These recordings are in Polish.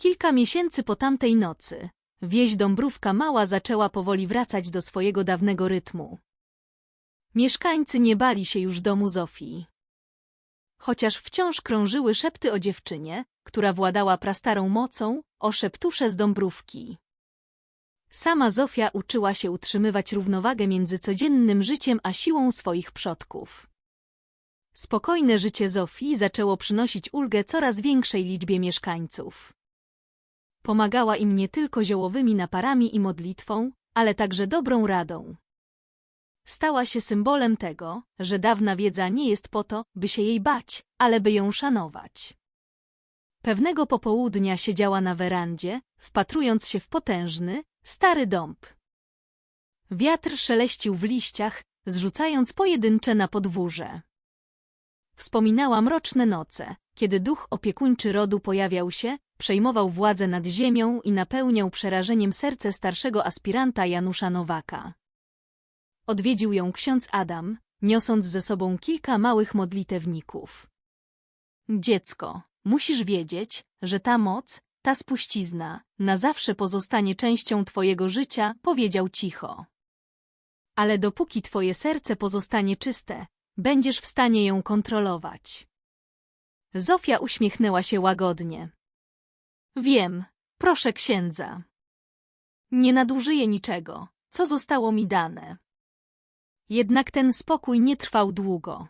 Kilka miesięcy po tamtej nocy, wieś Dąbrówka Mała zaczęła powoli wracać do swojego dawnego rytmu. Mieszkańcy nie bali się już domu Zofii. Chociaż wciąż krążyły szepty o dziewczynie, która władała prastarą mocą, o szeptusze z Dąbrówki. Sama Zofia uczyła się utrzymywać równowagę między codziennym życiem a siłą swoich przodków. Spokojne życie Zofii zaczęło przynosić ulgę coraz większej liczbie mieszkańców. Pomagała im nie tylko ziołowymi naparami i modlitwą, ale także dobrą radą. Stała się symbolem tego, że dawna wiedza nie jest po to, by się jej bać, ale by ją szanować. Pewnego popołudnia siedziała na werandzie, wpatrując się w potężny, stary dąb. Wiatr szeleścił w liściach, zrzucając pojedyncze na podwórze. Wspominała mroczne noce, kiedy duch opiekuńczy rodu pojawiał się, przejmował władzę nad ziemią i napełniał przerażeniem serce starszego aspiranta Janusza Nowaka. Odwiedził ją ksiądz Adam, niosąc ze sobą kilka małych modlitewników. Dziecko, musisz wiedzieć, że ta moc, ta spuścizna, na zawsze pozostanie częścią twojego życia, powiedział cicho. Ale dopóki twoje serce pozostanie czyste, będziesz w stanie ją kontrolować. Zofia uśmiechnęła się łagodnie. Wiem, proszę księdza. Nie nadużyję niczego, co zostało mi dane. Jednak ten spokój nie trwał długo.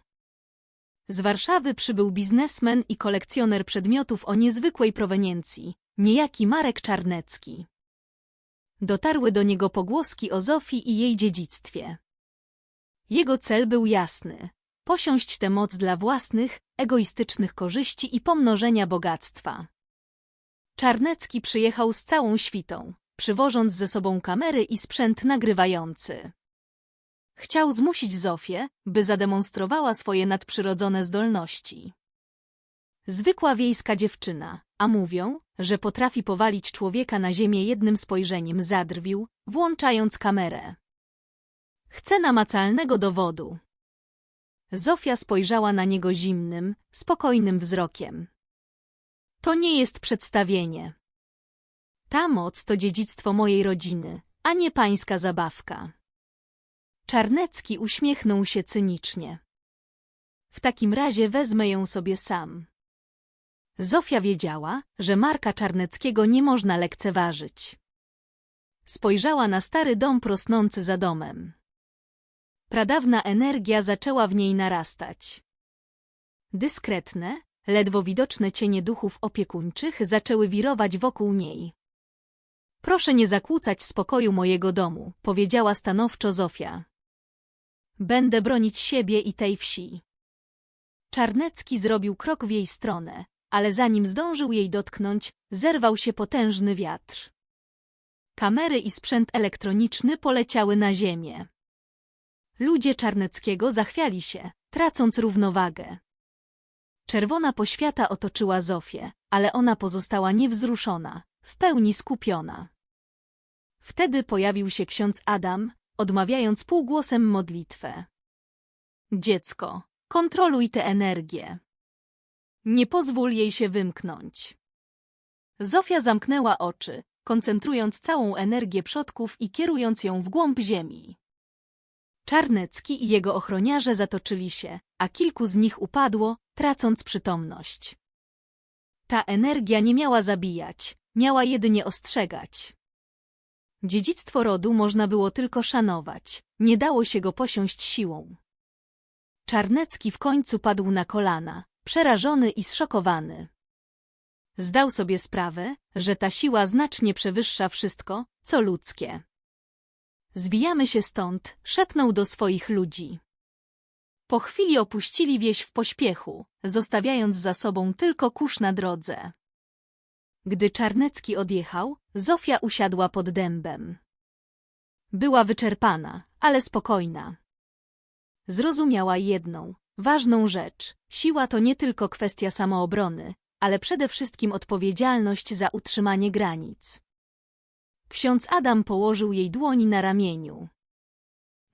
Z Warszawy przybył biznesmen i kolekcjoner przedmiotów o niezwykłej proweniencji, niejaki Marek Czarnecki. Dotarły do niego pogłoski o Zofii i jej dziedzictwie. Jego cel był jasny – posiąść tę moc dla własnych, egoistycznych korzyści i pomnożenia bogactwa. Czarnecki przyjechał z całą świtą, przywożąc ze sobą kamery i sprzęt nagrywający. Chciał zmusić Zofię, by zademonstrowała swoje nadprzyrodzone zdolności. Zwykła wiejska dziewczyna, a mówią, że potrafi powalić człowieka na ziemię jednym spojrzeniem, zadrwił, włączając kamerę. Chce namacalnego dowodu. Zofia spojrzała na niego zimnym, spokojnym wzrokiem. To nie jest przedstawienie. Ta moc to dziedzictwo mojej rodziny, a nie pańska zabawka. Czarnecki uśmiechnął się cynicznie. W takim razie wezmę ją sobie sam. Zofia wiedziała, że Marka Czarneckiego nie można lekceważyć. Spojrzała na stary dom prosnący za domem. Pradawna energia zaczęła w niej narastać. Dyskretne, ledwo widoczne cienie duchów opiekuńczych zaczęły wirować wokół niej. Proszę nie zakłócać spokoju mojego domu, powiedziała stanowczo Zofia. Będę bronić siebie i tej wsi. Czarnecki zrobił krok w jej stronę, ale zanim zdążył jej dotknąć, zerwał się potężny wiatr. Kamery i sprzęt elektroniczny poleciały na ziemię. Ludzie Czarneckiego zachwiali się, tracąc równowagę. Czerwona poświata otoczyła Zofię, ale ona pozostała niewzruszona, w pełni skupiona. Wtedy pojawił się ksiądz Adam, odmawiając półgłosem modlitwę. Dziecko, kontroluj tę energię. Nie pozwól jej się wymknąć. Zofia zamknęła oczy, koncentrując całą energię przodków i kierując ją w głąb ziemi. Czarnecki i jego ochroniarze zatoczyli się, a kilku z nich upadło, tracąc przytomność. Ta energia nie miała zabijać, miała jedynie ostrzegać. Dziedzictwo rodu można było tylko szanować, nie dało się go posiąść siłą. Czarnecki w końcu padł na kolana, przerażony i zszokowany. Zdał sobie sprawę, że ta siła znacznie przewyższa wszystko, co ludzkie. Zwijamy się stąd, szepnął do swoich ludzi. Po chwili opuścili wieś w pośpiechu, zostawiając za sobą tylko kurz na drodze. Gdy Czarnecki odjechał, Zofia usiadła pod dębem. Była wyczerpana, ale spokojna. Zrozumiała jedną, ważną rzecz. Siła to nie tylko kwestia samoobrony, ale przede wszystkim odpowiedzialność za utrzymanie granic. Ksiądz Adam położył jej dłoni na ramieniu.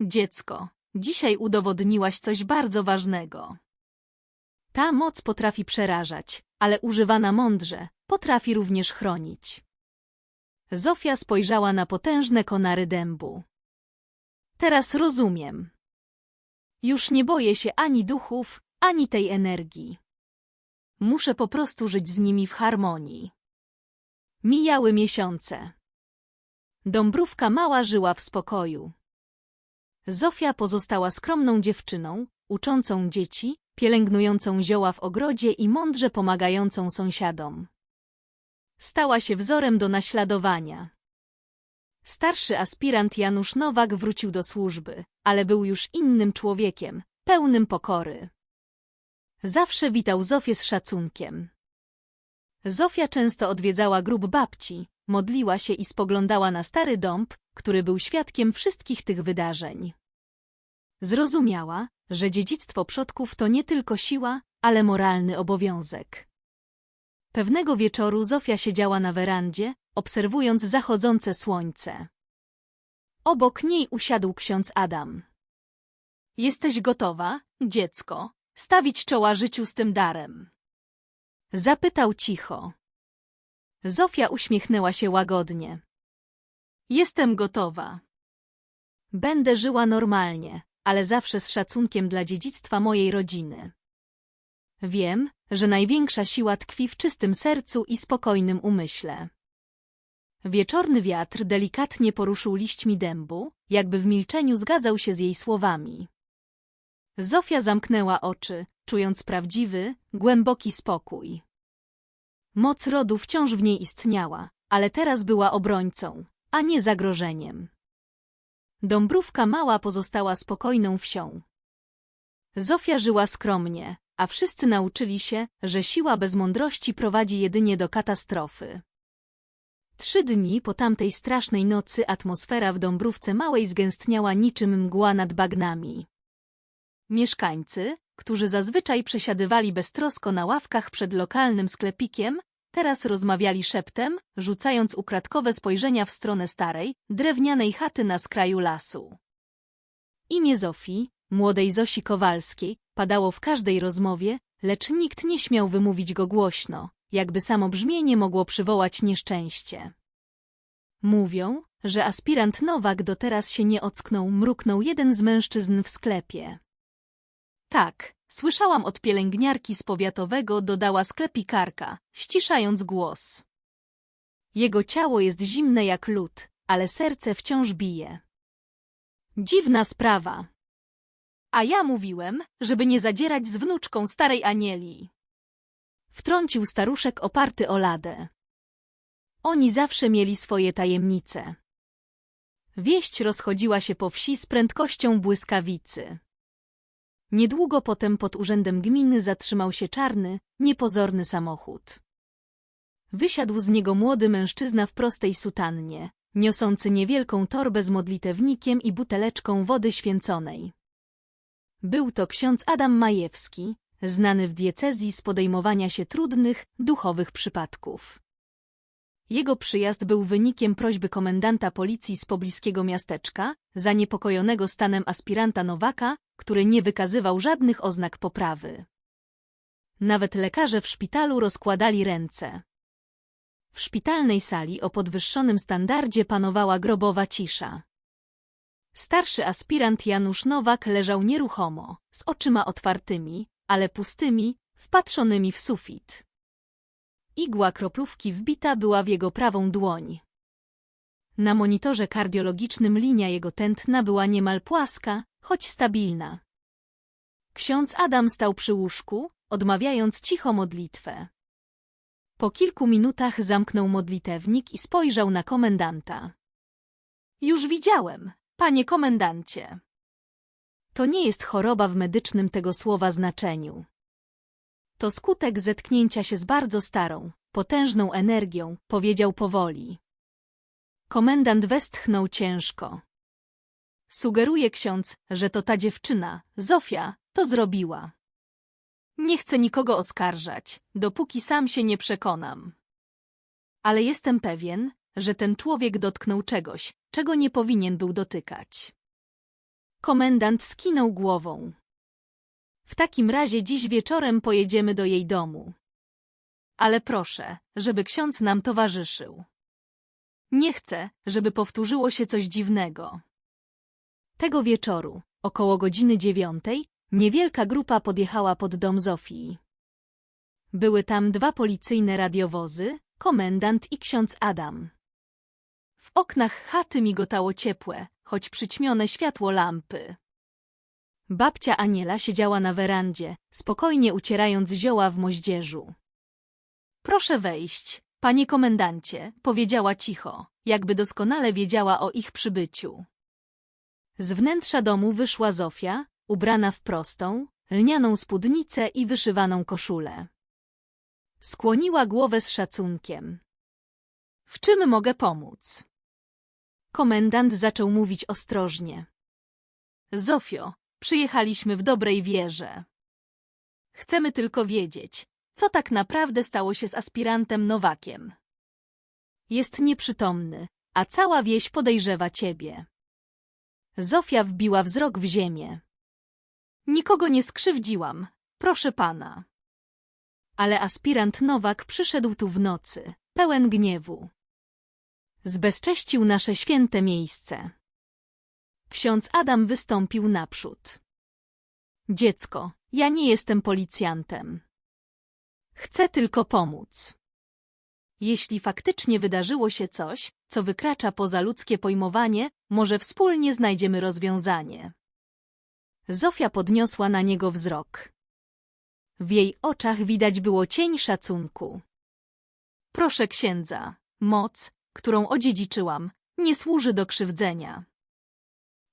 Dziecko, dzisiaj udowodniłaś coś bardzo ważnego. Ta moc potrafi przerażać, ale używana mądrze, potrafi również chronić. Zofia spojrzała na potężne konary dębu. Teraz rozumiem. Już nie boję się ani duchów, ani tej energii. Muszę po prostu żyć z nimi w harmonii. Mijały miesiące. Dąbrówka mała żyła w spokoju. Zofia pozostała skromną dziewczyną, uczącą dzieci, pielęgnującą zioła w ogrodzie i mądrze pomagającą sąsiadom. Stała się wzorem do naśladowania. Starszy aspirant Janusz Nowak wrócił do służby, ale był już innym człowiekiem, pełnym pokory. Zawsze witał Zofię z szacunkiem. Zofia często odwiedzała grób babci, modliła się i spoglądała na stary dąb, który był świadkiem wszystkich tych wydarzeń. Zrozumiała, że dziedzictwo przodków to nie tylko siła, ale moralny obowiązek. Pewnego wieczoru Zofia siedziała na werandzie, obserwując zachodzące słońce. Obok niej usiadł ksiądz Adam. Jesteś gotowa, dziecko, stawić czoła życiu z tym darem? Zapytał cicho. Zofia uśmiechnęła się łagodnie. Jestem gotowa. Będę żyła normalnie, ale zawsze z szacunkiem dla dziedzictwa mojej rodziny. Wiem, że największa siła tkwi w czystym sercu i spokojnym umyśle. Wieczorny wiatr delikatnie poruszył liśćmi dębu, jakby w milczeniu zgadzał się z jej słowami. Zofia zamknęła oczy, czując prawdziwy, głęboki spokój. Moc rodu wciąż w niej istniała, ale teraz była obrońcą, a nie zagrożeniem. Dąbrówka mała pozostała spokojną wsią. Zofia żyła skromnie, a wszyscy nauczyli się, że siła bez mądrości prowadzi jedynie do katastrofy. Trzy dni po tamtej strasznej nocy atmosfera w Dąbrówce Małej zgęstniała niczym mgła nad bagnami. Mieszkańcy, którzy zazwyczaj przesiadywali beztrosko na ławkach przed lokalnym sklepikiem, teraz rozmawiali szeptem, rzucając ukradkowe spojrzenia w stronę starej, drewnianej chaty na skraju lasu. Imię Zofii, młodej Zosi Kowalskiej, padało w każdej rozmowie, lecz nikt nie śmiał wymówić go głośno, jakby samo brzmienie mogło przywołać nieszczęście. Mówią, że aspirant Nowak do teraz się nie ocknął, mruknął jeden z mężczyzn w sklepie. Tak, słyszałam od pielęgniarki z powiatowego, dodała sklepikarka, ściszając głos. Jego ciało jest zimne jak lód, ale serce wciąż bije. Dziwna sprawa. A ja mówiłem, żeby nie zadzierać z wnuczką starej Anieli. Wtrącił staruszek oparty o ladę. Oni zawsze mieli swoje tajemnice. Wieść rozchodziła się po wsi z prędkością błyskawicy. Niedługo potem pod urzędem gminy zatrzymał się czarny, niepozorny samochód. Wysiadł z niego młody mężczyzna w prostej sutannie, niosący niewielką torbę z modlitewnikiem i buteleczką wody święconej. Był to ksiądz Adam Majewski, znany w diecezji z podejmowania się trudnych, duchowych przypadków. Jego przyjazd był wynikiem prośby komendanta policji z pobliskiego miasteczka, zaniepokojonego stanem aspiranta Nowaka, który nie wykazywał żadnych oznak poprawy. Nawet lekarze w szpitalu rozkładali ręce. W szpitalnej sali o podwyższonym standardzie panowała grobowa cisza. Starszy aspirant Janusz Nowak leżał nieruchomo, z oczyma otwartymi, ale pustymi, wpatrzonymi w sufit. Igła kroplówki wbita była w jego prawą dłoń. Na monitorze kardiologicznym linia jego tętna była niemal płaska, choć stabilna. Ksiądz Adam stał przy łóżku, odmawiając cicho modlitwę. Po kilku minutach zamknął modlitewnik i spojrzał na komendanta. Już widziałem, panie komendancie. To nie jest choroba w medycznym tego słowa znaczeniu. To skutek zetknięcia się z bardzo starą, potężną energią, powiedział powoli. Komendant westchnął ciężko. Sugeruje ksiądz, że to ta dziewczyna, Zofia, to zrobiła. Nie chcę nikogo oskarżać, dopóki sam się nie przekonam. Ale jestem pewien, że ten człowiek dotknął czegoś, czego nie powinien był dotykać. Komendant skinął głową. W takim razie dziś wieczorem pojedziemy do jej domu. ale proszę, żeby ksiądz nam towarzyszył. Nie chcę, żeby powtórzyło się coś dziwnego. Tego wieczoru, około godziny dziewiątej, niewielka grupa podjechała pod dom Zofii. Były tam dwa policyjne radiowozy, komendant i ksiądz Adam. W oknach chaty migotało ciepłe, choć przyćmione światło lampy. Babcia Aniela siedziała na werandzie, spokojnie ucierając zioła w moździerzu. Proszę wejść, panie komendancie, powiedziała cicho, jakby doskonale wiedziała o ich przybyciu. Z wnętrza domu wyszła Zofia, ubrana w prostą, lnianą spódnicę i wyszywaną koszulę. Skłoniła głowę z szacunkiem. W czym mogę pomóc? Komendant zaczął mówić ostrożnie. Zofio, przyjechaliśmy w dobrej wierze. Chcemy tylko wiedzieć, co tak naprawdę stało się z aspirantem Nowakiem. Jest nieprzytomny, a cała wieś podejrzewa ciebie. Zofia wbiła wzrok w ziemię. Nikogo nie skrzywdziłam, proszę pana. Ale aspirant Nowak przyszedł tu w nocy, pełen gniewu. Zbezcześcił nasze święte miejsce. Ksiądz Adam wystąpił naprzód. Dziecko, ja nie jestem policjantem. Chcę tylko pomóc. Jeśli faktycznie wydarzyło się coś, co wykracza poza ludzkie pojmowanie, może wspólnie znajdziemy rozwiązanie. Zofia podniosła na niego wzrok. W jej oczach widać było cień szacunku. Proszę księdza, moc, którą odziedziczyłam, nie służy do krzywdzenia.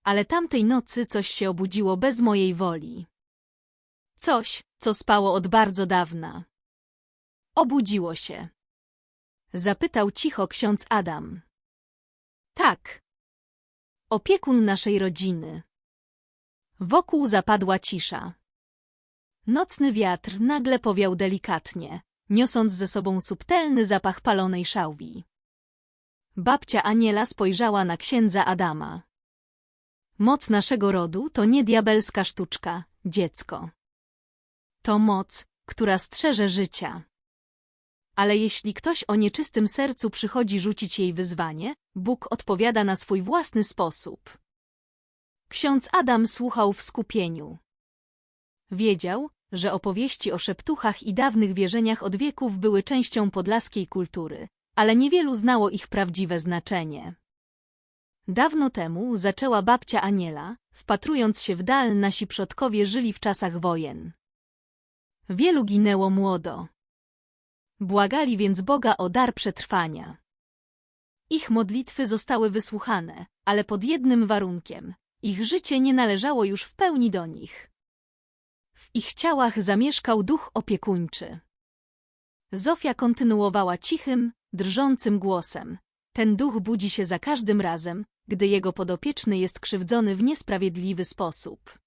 Ale tamtej nocy coś się obudziło bez mojej woli. Coś, co spało od bardzo dawna. Obudziło się. Zapytał cicho ksiądz Adam. Tak. Opiekun naszej rodziny. Wokół zapadła cisza. Nocny wiatr nagle powiał delikatnie, niosąc ze sobą subtelny zapach palonej szałwi. Babcia Aniela spojrzała na księdza Adama. Moc naszego rodu to nie diabelska sztuczka, dziecko. To moc, która strzeże życia. Ale jeśli ktoś o nieczystym sercu przychodzi rzucić jej wyzwanie, Bóg odpowiada na swój własny sposób. Ksiądz Adam słuchał w skupieniu. Wiedział, że opowieści o szeptuchach i dawnych wierzeniach od wieków były częścią podlaskiej kultury, ale niewielu znało ich prawdziwe znaczenie. Dawno temu zaczęła babcia Aniela, wpatrując się w dal nasi przodkowie żyli w czasach wojen. Wielu ginęło młodo. Błagali więc Boga o dar przetrwania. Ich modlitwy zostały wysłuchane, ale pod jednym warunkiem. Ich życie nie należało już w pełni do nich. W ich ciałach zamieszkał duch opiekuńczy. Zofia kontynuowała cichym, drżącym głosem. Ten duch budzi się za każdym razem, gdy jego podopieczny jest krzywdzony w niesprawiedliwy sposób.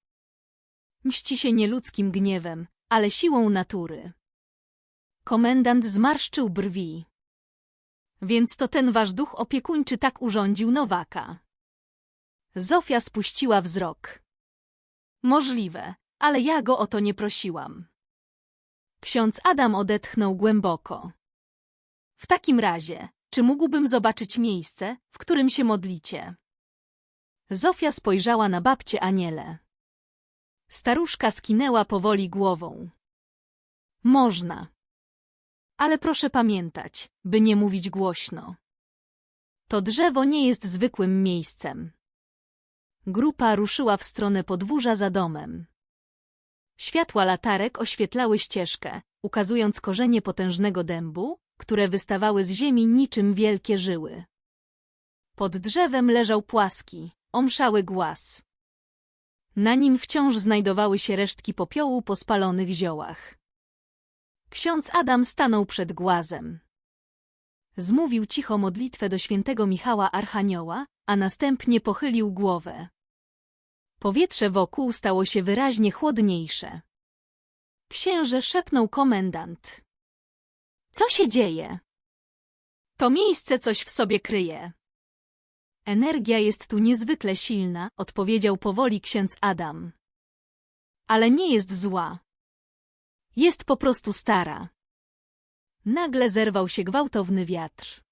Mści się nie ludzkim gniewem, ale siłą natury. Komendant zmarszczył brwi. Więc to ten wasz duch opiekuńczy tak urządził Nowaka. Zofia spuściła wzrok. Możliwe, ale ja go o to nie prosiłam. Ksiądz Adam odetchnął głęboko. W takim razie, czy mógłbym zobaczyć miejsce, w którym się modlicie? Zofia spojrzała na babcię Aniele. Staruszka skinęła powoli głową. Można. Ale proszę pamiętać, by nie mówić głośno. To drzewo nie jest zwykłym miejscem. Grupa ruszyła w stronę podwórza za domem. Światła latarek oświetlały ścieżkę, ukazując korzenie potężnego dębu, które wystawały z ziemi niczym wielkie żyły. Pod drzewem leżał płaski, omszały głaz. Na nim wciąż znajdowały się resztki popiołu po spalonych ziołach. Ksiądz Adam stanął przed głazem. Zmówił cicho modlitwę do świętego Michała Archanioła, a następnie pochylił głowę. Powietrze wokół stało się wyraźnie chłodniejsze. Księże szepnął komendant. Co się dzieje? To miejsce coś w sobie kryje. Energia jest tu niezwykle silna, odpowiedział powoli ksiądz Adam. Ale nie jest zła. Jest po prostu stara. Nagle zerwał się gwałtowny wiatr.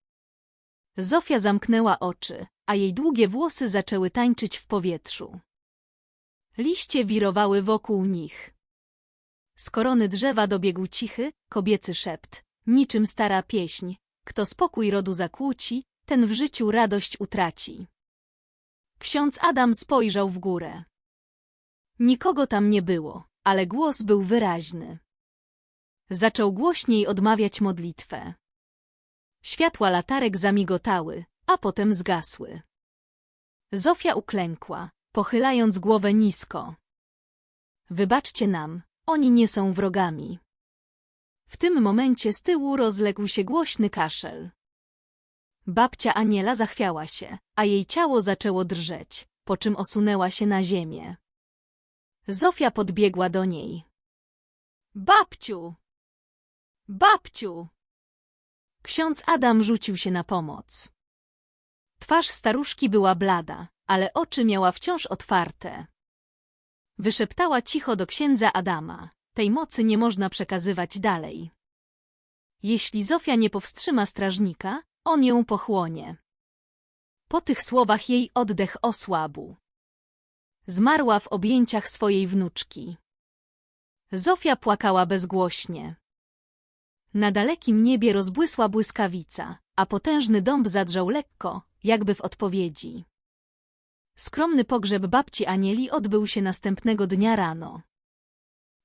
Zofia zamknęła oczy, a jej długie włosy zaczęły tańczyć w powietrzu. Liście wirowały wokół nich. Z korony drzewa dobiegł cichy, kobiecy szept, niczym stara pieśń. Kto spokój rodu zakłóci, ten w życiu radość utraci. Ksiądz Adam spojrzał w górę. Nikogo tam nie było, ale głos był wyraźny. Zaczął głośniej odmawiać modlitwę. Światła latarek zamigotały, a potem zgasły. Zofia uklękła, pochylając głowę nisko. Wybaczcie nam, oni nie są wrogami. W tym momencie z tyłu rozległ się głośny kaszel. Babcia Aniela zachwiała się, a jej ciało zaczęło drżeć, po czym osunęła się na ziemię. Zofia podbiegła do niej. Babciu! Babciu! Ksiądz Adam rzucił się na pomoc. Twarz staruszki była blada, ale oczy miała wciąż otwarte. Wyszeptała cicho do księdza Adama. Tej mocy nie można przekazywać dalej. Jeśli Zofia nie powstrzyma strażnika, on ją pochłonie. Po tych słowach jej oddech osłabł. Zmarła w objęciach swojej wnuczki. Zofia płakała bezgłośnie. Na dalekim niebie rozbłysła błyskawica, a potężny dąb zadrżał lekko, jakby w odpowiedzi. Skromny pogrzeb babci Anieli odbył się następnego dnia rano.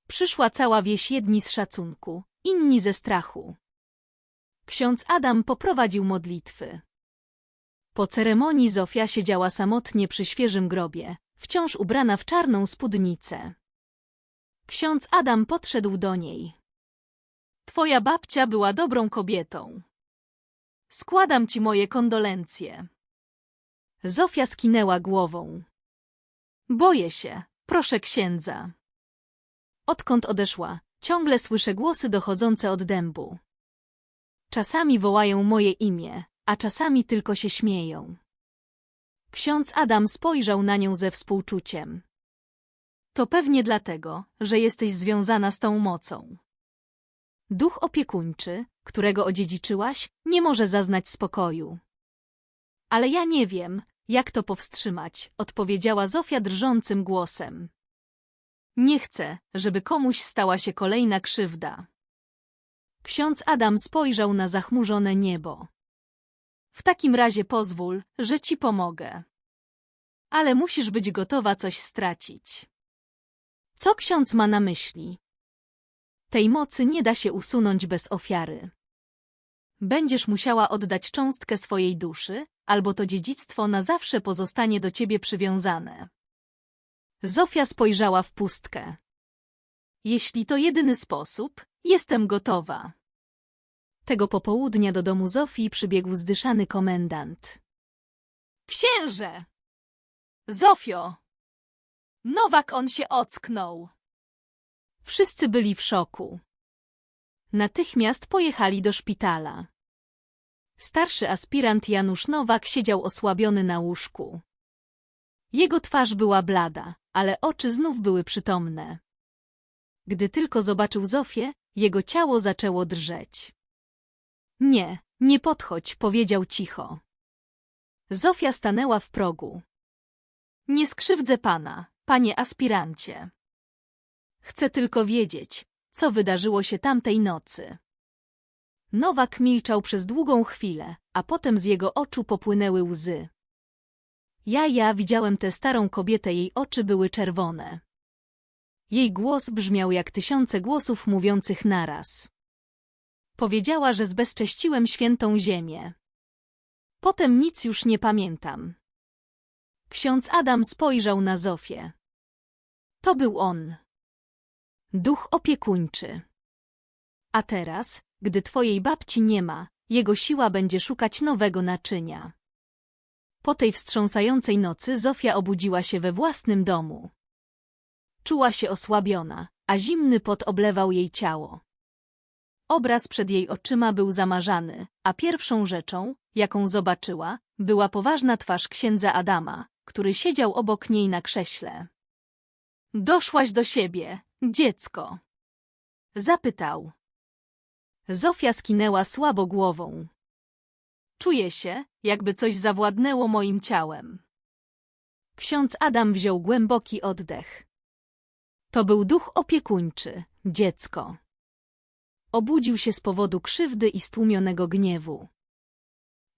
Przyszła cała wieś jedni z szacunku, inni ze strachu. Ksiądz Adam poprowadził modlitwy. Po ceremonii Zofia siedziała samotnie przy świeżym grobie, wciąż ubrana w czarną spódnicę. Ksiądz Adam podszedł do niej. Twoja babcia była dobrą kobietą. Składam ci moje kondolencje. Zofia skinęła głową. Boję się, proszę księdza. Odkąd odeszła, ciągle słyszę głosy dochodzące od dębu. Czasami wołają moje imię, a czasami tylko się śmieją. Ksiądz Adam spojrzał na nią ze współczuciem. To pewnie dlatego, że jesteś związana z tą mocą. Duch opiekuńczy, którego odziedziczyłaś, nie może zaznać spokoju. Ale ja nie wiem, jak to powstrzymać, odpowiedziała Zofia drżącym głosem. Nie chcę, żeby komuś stała się kolejna krzywda. Ksiądz Adam spojrzał na zachmurzone niebo. W takim razie pozwól, że ci pomogę. Ale musisz być gotowa coś stracić. Co ksiądz ma na myśli? Tej mocy nie da się usunąć bez ofiary. Będziesz musiała oddać cząstkę swojej duszy, albo to dziedzictwo na zawsze pozostanie do ciebie przywiązane. Zofia spojrzała w pustkę. Jeśli to jedyny sposób, jestem gotowa. Tego popołudnia do domu Zofii przybiegł zdyszany komendant. Księże! Zofio! Nowak on się ocknął. Wszyscy byli w szoku. Natychmiast pojechali do szpitala. Starszy aspirant Janusz Nowak siedział osłabiony na łóżku. Jego twarz była blada, ale oczy znów były przytomne. Gdy tylko zobaczył Zofię, jego ciało zaczęło drżeć. Nie, nie podchodź, powiedział cicho. Zofia stanęła w progu. Nie skrzywdzę pana, panie aspirancie. Chcę tylko wiedzieć, co wydarzyło się tamtej nocy. Nowak milczał przez długą chwilę, a potem z jego oczu popłynęły łzy. Ja, ja widziałem tę starą kobietę, jej oczy były czerwone. Jej głos brzmiał jak tysiące głosów mówiących naraz. Powiedziała, że zbezcześciłem świętą ziemię. Potem nic już nie pamiętam. Ksiądz Adam spojrzał na Zofię. To był on. Duch opiekuńczy. A teraz, gdy twojej babci nie ma, jego siła będzie szukać nowego naczynia. Po tej wstrząsającej nocy Zofia obudziła się we własnym domu. Czuła się osłabiona, a zimny pot oblewał jej ciało. Obraz przed jej oczyma był zamarzany, a pierwszą rzeczą, jaką zobaczyła, była poważna twarz księdza Adama, który siedział obok niej na krześle. Doszłaś do siebie, dziecko. Zapytał. Zofia skinęła słabo głową. Czuję się, jakby coś zawładnęło moim ciałem. Ksiądz Adam wziął głęboki oddech. To był duch opiekuńczy, dziecko. Obudził się z powodu krzywdy i stłumionego gniewu.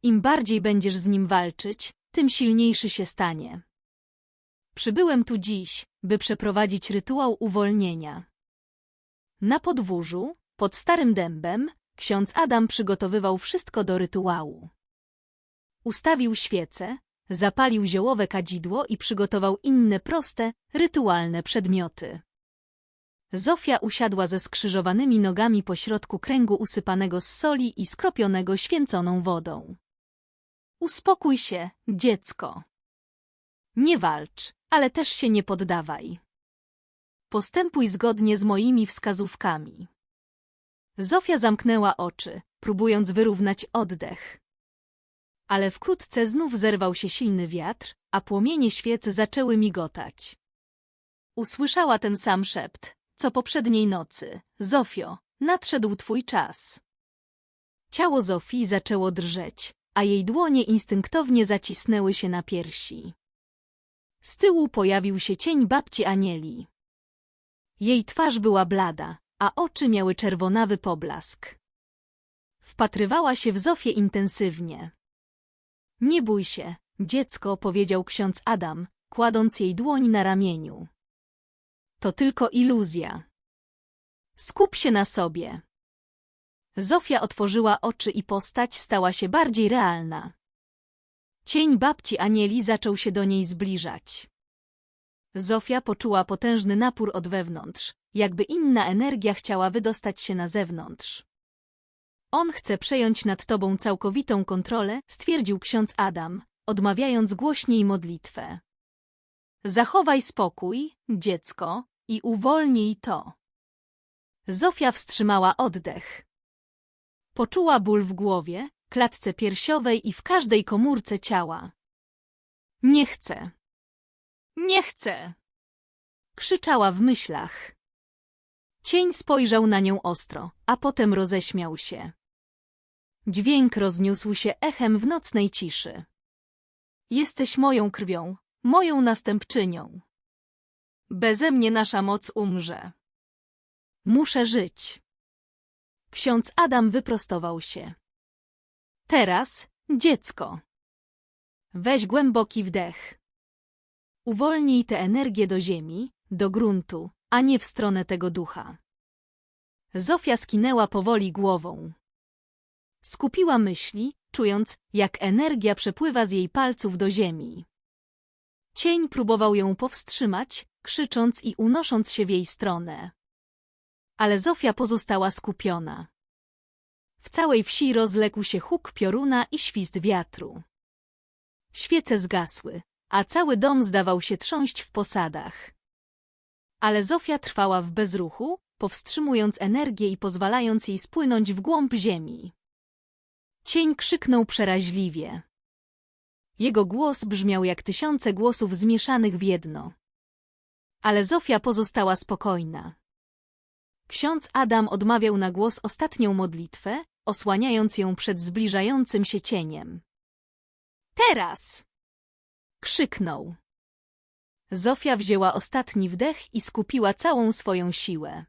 Im bardziej będziesz z nim walczyć, tym silniejszy się stanie. Przybyłem tu dziś, by przeprowadzić rytuał uwolnienia. Na podwórzu, pod starym dębem, ksiądz Adam przygotowywał wszystko do rytuału. Ustawił świece, zapalił ziołowe kadzidło i przygotował inne proste, rytualne przedmioty. Zofia usiadła ze skrzyżowanymi nogami pośrodku kręgu usypanego z soli i skropionego święconą wodą. Uspokój się, dziecko. Nie walcz, ale też się nie poddawaj. Postępuj zgodnie z moimi wskazówkami. Zofia zamknęła oczy, próbując wyrównać oddech. Ale wkrótce znów zerwał się silny wiatr, a płomienie świec zaczęły migotać. Usłyszała ten sam szept, co poprzedniej nocy. Zofio, nadszedł twój czas. Ciało Zofii zaczęło drżeć, a jej dłonie instynktownie zacisnęły się na piersi. Z tyłu pojawił się cień babci Anieli. Jej twarz była blada, a oczy miały czerwonawy poblask. Wpatrywała się w Zofię intensywnie. Nie bój się, dziecko, powiedział ksiądz Adam, kładąc jej dłoń na ramieniu. To tylko iluzja. Skup się na sobie. Zofia otworzyła oczy i postać stała się bardziej realna. Cień babci Anieli zaczął się do niej zbliżać. Zofia poczuła potężny napór od wewnątrz, jakby inna energia chciała wydostać się na zewnątrz. On chce przejąć nad tobą całkowitą kontrolę, stwierdził ksiądz Adam, odmawiając głośniej modlitwę. Zachowaj spokój, dziecko, i uwolnij to. Zofia wstrzymała oddech. Poczuła ból w głowie, klatce piersiowej i w każdej komórce ciała. Nie chcę. Nie chcę! Krzyczała w myślach. Cień spojrzał na nią ostro, a potem roześmiał się. Dźwięk rozniósł się echem w nocnej ciszy. Jesteś moją krwią, moją następczynią. Beze mnie nasza moc umrze. Muszę żyć. Ksiądz Adam wyprostował się. Teraz, dziecko. Weź głęboki wdech. Uwolnij tę energię do ziemi, do gruntu, a nie w stronę tego ducha. Zofia skinęła powoli głową. Skupiła myśli, czując, jak energia przepływa z jej palców do ziemi. Cień próbował ją powstrzymać, krzycząc i unosząc się w jej stronę. Ale Zofia pozostała skupiona. W całej wsi rozległ się huk pioruna i świst wiatru. Świece zgasły, a cały dom zdawał się trząść w posadach. Ale Zofia trwała w bezruchu, powstrzymując energię i pozwalając jej spłynąć w głąb ziemi. Cień krzyknął przeraźliwie. Jego głos brzmiał jak tysiące głosów zmieszanych w jedno. Ale Zofia pozostała spokojna. Ksiądz Adam odmawiał na głos ostatnią modlitwę, osłaniając ją przed zbliżającym się cieniem. Teraz! Krzyknął. Zofia wzięła ostatni wdech i skupiła całą swoją siłę.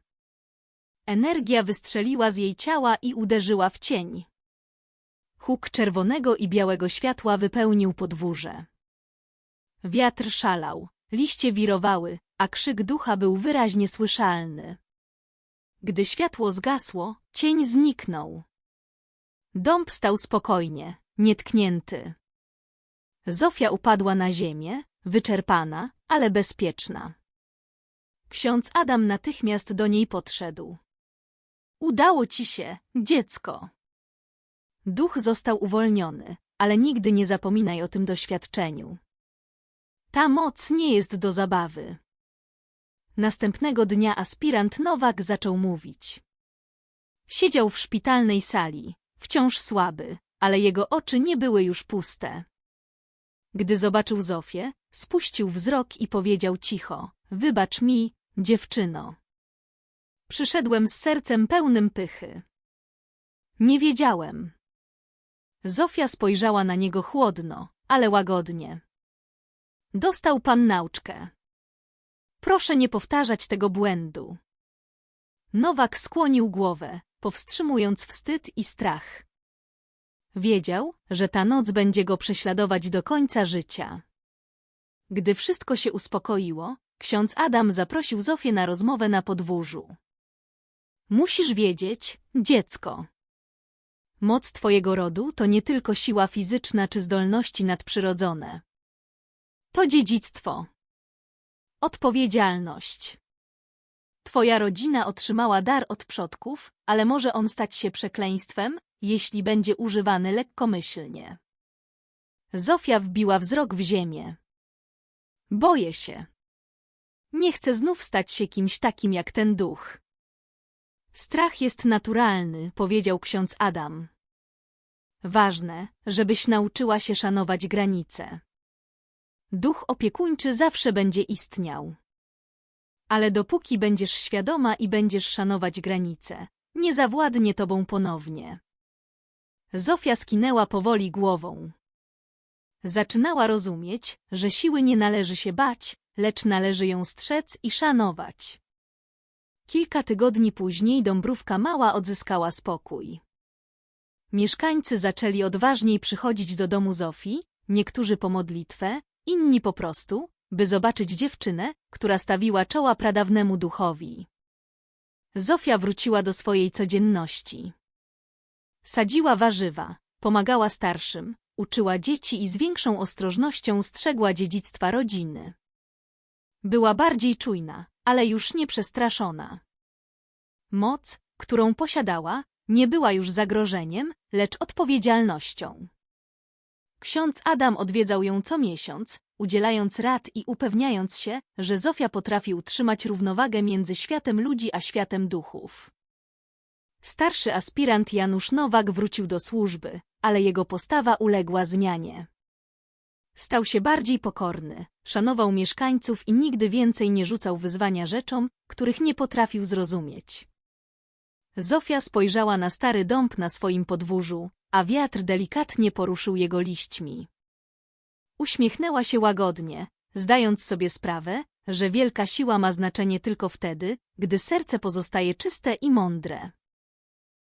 Energia wystrzeliła z jej ciała i uderzyła w cień. Huk czerwonego i białego światła wypełnił podwórze. Wiatr szalał, liście wirowały, a krzyk ducha był wyraźnie słyszalny. Gdy światło zgasło, cień zniknął. Dąb stał spokojnie, nietknięty. Zofia upadła na ziemię, wyczerpana, ale bezpieczna. Ksiądz Adam natychmiast do niej podszedł. Udało ci się, dziecko. Duch został uwolniony, ale nigdy nie zapominaj o tym doświadczeniu. Ta moc nie jest do zabawy. Następnego dnia aspirant Nowak zaczął mówić. Siedział w szpitalnej sali, wciąż słaby, ale jego oczy nie były już puste. Gdy zobaczył Zofię, spuścił wzrok i powiedział cicho, wybacz mi, dziewczyno. Przyszedłem z sercem pełnym pychy. Nie wiedziałem. Zofia spojrzała na niego chłodno, ale łagodnie. Dostał pan nauczkę. Proszę nie powtarzać tego błędu. Nowak skłonił głowę, powstrzymując wstyd i strach. Wiedział, że ta noc będzie go prześladować do końca życia. Gdy wszystko się uspokoiło, ksiądz Adam zaprosił Zofię na rozmowę na podwórzu. Musisz wiedzieć, dziecko. Moc twojego rodu to nie tylko siła fizyczna czy zdolności nadprzyrodzone. To dziedzictwo. Odpowiedzialność. Twoja rodzina otrzymała dar od przodków, ale może on stać się przekleństwem, jeśli będzie używany lekkomyślnie. Zofia wbiła wzrok w ziemię. Boję się. Nie chcę znów stać się kimś takim jak ten duch. Strach jest naturalny, powiedział ksiądz Adam. Ważne, żebyś nauczyła się szanować granice. Duch opiekuńczy zawsze będzie istniał. Ale dopóki będziesz świadoma i będziesz szanować granice, nie zawładnie tobą ponownie. Zofia skinęła powoli głową. Zaczynała rozumieć, że siły nie należy się bać, lecz należy ją strzec i szanować. Kilka tygodni później Dąbrówka Mała odzyskała spokój. Mieszkańcy zaczęli odważniej przychodzić do domu Zofii, niektórzy po modlitwę, inni po prostu, by zobaczyć dziewczynę, która stawiła czoła pradawnemu duchowi. Zofia wróciła do swojej codzienności. Sadziła warzywa, pomagała starszym, uczyła dzieci i z większą ostrożnością strzegła dziedzictwa rodziny. Była bardziej czujna, ale już nie przestraszona. Moc, którą posiadała, nie była już zagrożeniem, lecz odpowiedzialnością. Ksiądz Adam odwiedzał ją co miesiąc, udzielając rad i upewniając się, że Zofia potrafi utrzymać równowagę między światem ludzi a światem duchów. Starszy aspirant Janusz Nowak wrócił do służby, ale jego postawa uległa zmianie. Stał się bardziej pokorny, szanował mieszkańców i nigdy więcej nie rzucał wyzwania rzeczom, których nie potrafił zrozumieć. Zofia spojrzała na stary dąb na swoim podwórzu, a wiatr delikatnie poruszył jego liśćmi. Uśmiechnęła się łagodnie, zdając sobie sprawę, że wielka siła ma znaczenie tylko wtedy, gdy serce pozostaje czyste i mądre.